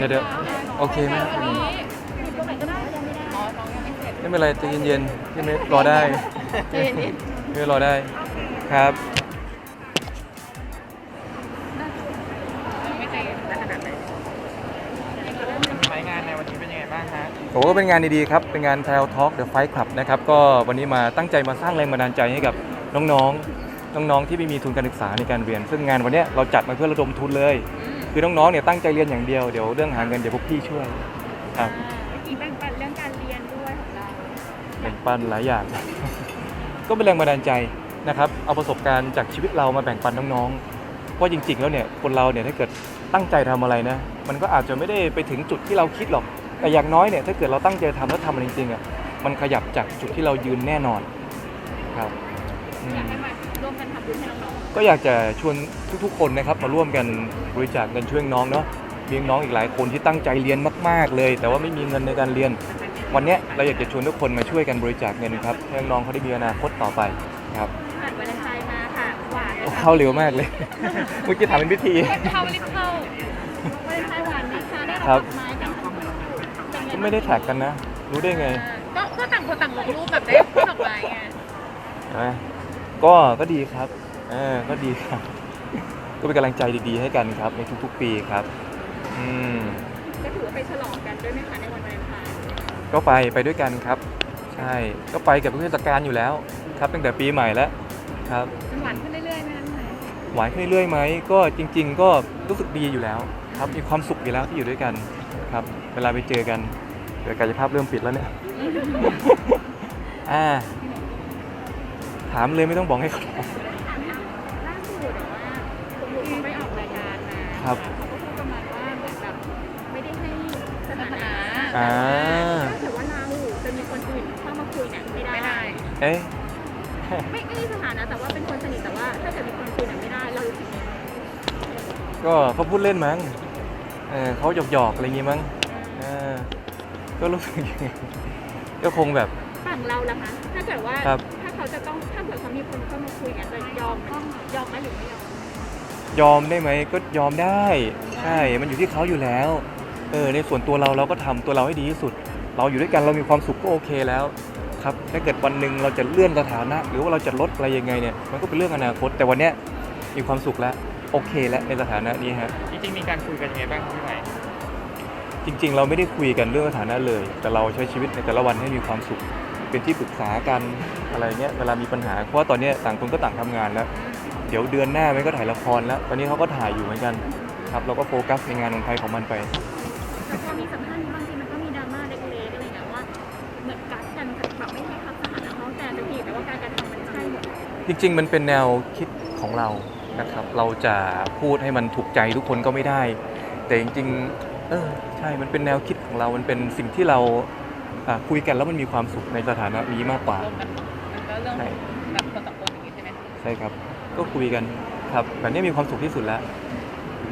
เดี๋ยวเดี๋ยวโอเคไหมวันนี้อยู่ตรงไหนก็ได้ยังไม่ได้อ๋อน้องยังไม่เสร็จไม่เป็นไรใจเย็นๆพี่เมย์รอได้ใจเย็นพี่เมย์รอได้ครับไม่ใจเย็นขนาดไหนรายงานในวันนี้เป็นยังไงบ้างฮะโอ้ก็เป็นงานดีๆครับ เป็นงาน t ท l Talk The Fight Club นะครับ ก็วันนี้มาตั้งใจมาสร้างแรงบันดาลใจให้กับน้องๆ น้องๆ ที่ไม่มีทุนการศึกษาในการเรียน ซึ่งงานวันเนี้ยเราจัดมาเพื่อระดมทุนเลย คือน้องๆเนี่ยตั้งใจเรียนอย่างเดียวเดี๋ยวเรื่องหาเงินเดี๋ยวพวกพี่ช่วยครับเมื่อกี้แบ่งปันเรื่องการเรียนด้วยของเราแบ่งปันหลายอย่าง ก็เป็นแรงบันดาลใจนะครับเอาประสบการณ์จากชีวิตเรามาแบ่งปันน้องๆว่าจริงๆแล้วเนี่ยคนเราเนี่ยถ้าเกิดตั้งใจทำอะไรนะมันก็อาจจะไม่ได้ไปถึงจุดที่เราคิดหรอก แต่อย่างน้อยเนี่ยถ้าเกิดเราตั้งใจทำแล้วทำมันจริงๆอะมันขยับจากจุดที่เรายืนแน่นอนครับอือยากมให้มาร่วมกันทำบุญให้น้อง ก็อยากจะชวนทุกๆ คนนะครับมาร่วมกันบริจาคเงินช่วยน้องเนาะมีน้องอีกหลายคนที่ตั้งใจเรียนมาก ๆ เลย แต่ว่าไม่มีเงินในการเรียน วันเนี้ยเราอยากจะชวนทุกคนมาช่วยกันบริจาคเงินครับให้น้องๆเขาได้มีอนาคตต่อไปครับๆผ่านวาเลนไทน์มาค่ะหวานโอ้เข้าเร็วมากเลย เมื่อกี้ถามเป็นพิธีเข้าลิฟเข้าวาเลนไทน์หวานไหมคะได้ครัรับบดอกไม้กันเป็นงก็ไม่ได้แท็กกันนะ รู้ได้ไงก็ก็ต่างคนต่างลงรูปแบบได้ดอกไม้ไงเห็นไหมก็ก็ดีครับ เออก็ดีครับ ก็เป็นกำลังใจดีๆให้กันครับ ในทุกๆปีครับ อืมก็ถือว่าไปฉลองกันด้วยไหมคะในวันวาเลนไทน์ก็ไปไปด้วยกันครับ ใช่ก็ไปกับเทศกาลอยู่แล้ว ครับตั้งแต่ปีใหม่แล้วครับ มันหวานขึ้นเรื่อยๆไหมคะพี่ไหมหวานขึ้นเรื่อยๆไหมก็จริง ๆ ก็รู้สึกดีอยู่แล้วครับมีความสุขอยู่แล้วที่อยู่ด้วยกันครับ เวลาไปเจอกันเดี๋ยวกายภาพเริ่มปิดแล้วเนี่ย อ่า ถามเลยไม่ต้องบอกให้เขาตอบล่าสุ ไปออกรายการมาครับ เขาก็พูดประมาณว่าเหมือนแบบไม่ได้ให้สถานะอ่า ถ้าเกิดว่าเราจะมีคนอื่นเข้ามาคุยเนี่ยไม่ได้ เอ๊ะ ไม่ไม่ได้สถานะแต่ว่าเป็นคนสนิทแต่ว่า ถ้าเกิดมีคนคุยเนี่ยไม่ได้เรารู้สึกยังไงก็เขาพูดเล่นมั้งเออเขาหยอกๆอะไรอย่างงี้มั้งเออก็รู้สึกยังไงก็คงแบบ ฝั่งเราล่ะคะถ้าเกิดว่าครับ ถ้าเขาจะต้องถ้าเกิดเขามีคนเข้ามาคุยเนี่ยจะยอมไหมยอมไหมหรือไม่ยอม ยอมได้ไหมก็ยอมได้ใช่มันอยู่ที่เขาอยู่แล้วเออในส่วนตัวเราเราก็ทำตัวเราให้ดีที่สุด เราอยู่ด้วยกันเรามีความสุขก็โอเคแล้วครับถ้าเกิดวันหนึ่งเราจะเลื่อนสถานะ หรือว่าเราจะลดอะไรยังไงเนี่ยมันก็เป็นเรื่องอนาคต แต่วันเนี้ยมีความสุขแล้วโอเคแล้วในสถานะนี้ฮะจริงๆมีการคุยกันยังไงบ้างครับพี่ใหม่จริง ๆ เราไม่ได้คุยกันเรื่องสถานะเลย แต่เราใช้ชีวิตในแต่ละวันให้มีความสุข เป็นที่ปรึกษากันอะไรเงี้ยเวลามีปัญหาเพราะว่าตอนเนี้ยต่างคนก็ต่างทำงานแล้ว เดี๋ยวเดือนหน้ามันก็ถ่ายละครแล้ว ตอนนี้เขาก็ถ่ายอยู่เหมือนกันครับเราก็โฟกัสในงานของใครของมันไป แต่พอมีสัมภาษณ์นี้บางทีมันก็มีดราม่าเล็กๆอะไรอย่างเงี้ยว่าเหมือนกัดกันแบบไม่ให้คำสถานะเขาแต่จะผิดแต่ว่าการกระทำมันใช่หมดจริง ๆ มันเป็นแนวคิดของเรานะครับ เราจะพูดให้มันถูกใจทุกคนก็ไม่ได้ แต่จริงๆเออใช่ มันเป็นแนวคิดของเรา มันเป็นสิ่งที่เราอ่าคุยกันแล้วมันมีความสุขในสถานะนี้มากกว่ารวมกันมันก็เรื่องใช่แบบคนสองคนอย่างงี้ใช่ไหม ใช่ครับ ก็คุยกันครับแบบนี้มีความสุขที่สุดแล้ว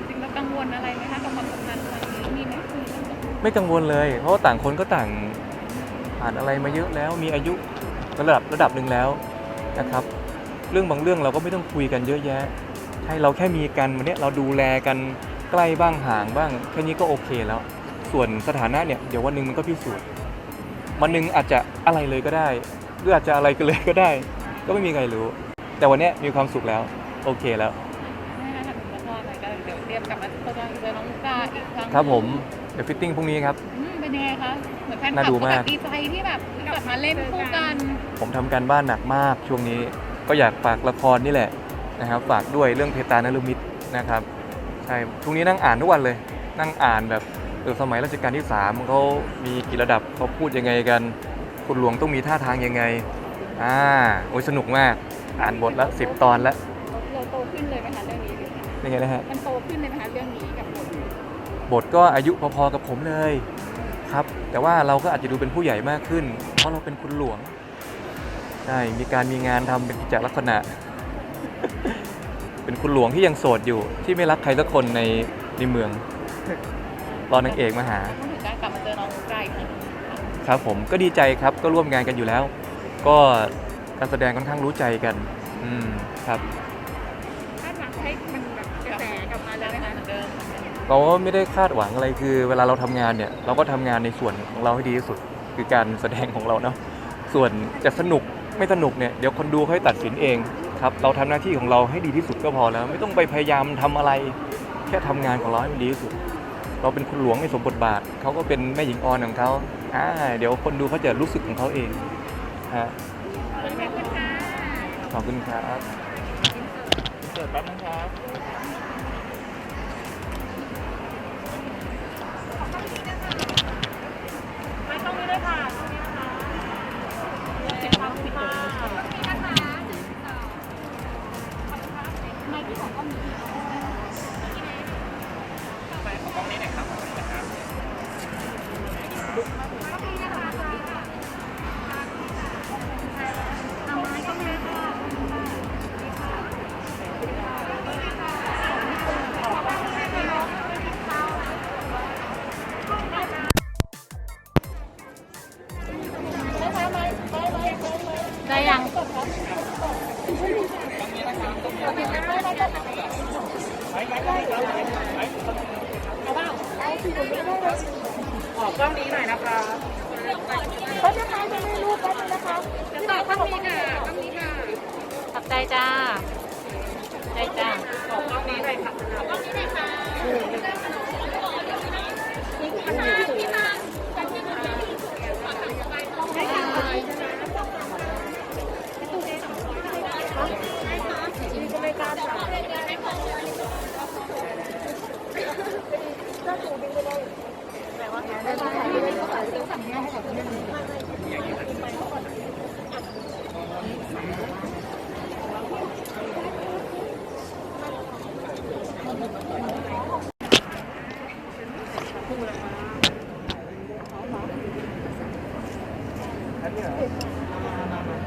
จริงๆเรากังวลอะไรไหมคะกับความสัมพันธ์ครั้งนี้มีไหมคุยกันแบบไม่กังวลเลย เพราะว่าต่างคนก็ต่างผ่านอะไรมาเยอะแล้วมีอายุระดับระดับหนึ่งแล้วนะครับ เรื่องบางเรื่องเราก็ไม่ต้องคุยกันเยอะแยะใช่เราแค่มีกันวันเนี้ยเราดูแลกันใกล้บ้างห่างบ้างแค่นี้ก็โอเคแล้ว ส่วนสถานะเนี่ยเดี๋ยววันหนึ่งมันก็พิสูจน์วันหนึ่งอาจจะอะไรเลยก็ได้ หรืออาจจะอะไรกันเลยก็ได้ ก็ไม่มีใครรู้ แต่วันเนี้ยมีความสุขแล้ว โอเคแล้ว ไม่น่าถึงละครอะไรก็เดี๋ยวเตรียมกลับมาโคจรเจอน้องลูกกาอีกครั้งครับผมเดี๋ยวฟิตติ้งพรุ่งนี้ครับ อืมเป็นยังไงคะเหมือนแฟนคลัน่าบดูก็มาแบกบดีใจที่แบบกลับมาเล่นคู่กันผมทำการบ้านหนักมากช่วงนี้ก็อยากฝากละครนี่แหละนะครับฝากด้วยเรื่องเพตานรุมิตรนะครับใช่ช่วงนี้นั่งอ่านทุกวันเลย นั่งอ่านแบบเออสมัยรัชกาลที่สามเขามีกี่ระดับเขาพูดยังไงกันคุณหลวงต้องมีท่าทางยังไงอ่าโอ้ยสนุกมาก อ่านบทละสิบตอนแล้วเราโตขึ้นเลยไหมคะเรื่องนี้ยังไงนะฮะมันโตขึ้นเลยไหมคะเรื่องนี้กับบทบทก็อายุพอๆกับผมเลยครับ แต่ว่าเราก็อาจจะดูเป็นผู้ใหญ่มากขึ้น เพราะเราเป็นคุณหลวงใช่มีการมีงานทำเป็นกิจลักษณะ เป็นคุณหลวงที่ยังโสดอยู่ที่ไม่รักใครสักคนในในเมืองรอนางเอกมาหาพูดถึงการกลับมาเจอน้องลูกกาอีกครั้งครับผมก็ดีใจครับก็ร่วมงานกันอยู่แล้ว ก็ การแสดงค่อนข้างรู้ใจกัน อืมครับคาดหวังให้มันแบบกระแสกลับมาแล้วไหมคะเหมือนเดิมเราก็ไม่ได้คาดหวังอะไรคือ เวลาเราทำงานเนี่ย เราก็ทำงานในส่วนของเราให้ดีที่สุด คือการแสดงของเราเนาะส่วนจะสนุกไม่สนุกเนี่ยเดี๋ยวคนดูค่อยตัดสินเองครับ เราทำหน้าที่ของเราให้ดีที่สุดก็พอแล้ว ไม่ต้องไปพยายามทำอะไร แค่ทำงานของเราให้มันดีที่สุด เราเป็นคุณหลวงในสมบทบาทเขาก็เป็นแม่หญิงออนของเขาอ่าเดี๋ยวคนดูเขาจะรู้สึกของเขาเองฮะ ขอบคุณครับเสิร์ฟแป๊บนึงครับ นี้หน่อยนะครับเขาจะพาไปในรูปแป๊บนึงนะคะจะตอบข้างนี้ค่ะข้างนี้ค่ะขับใจจ้าใจจ้าขอกล้องนี้หน่อยครับข้างนี้เลยค่ะ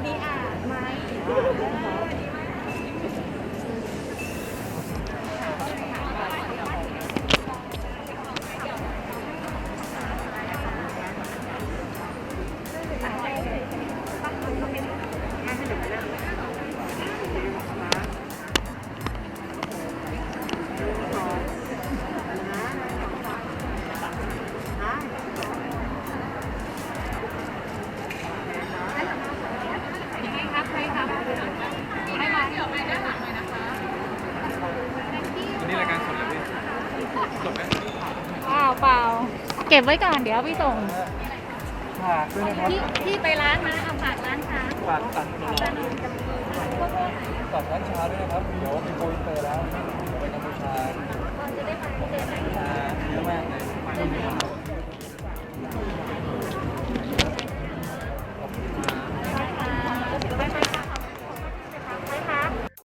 มีอ่านไหม้ยังไเก็บไว้ก่อนเดี๋ยวพี่ส่งฝากด้วยนะครับพี่พี่ไปร้านนะเอาฝากร้านค้าฝากตัดฝากร้านฝากร้านชาด้วยนะครับเดี๋ยวไปโกยเตอร์แล้วไปกัมพูชาจะได้ไปเจอไหนเยอมาเล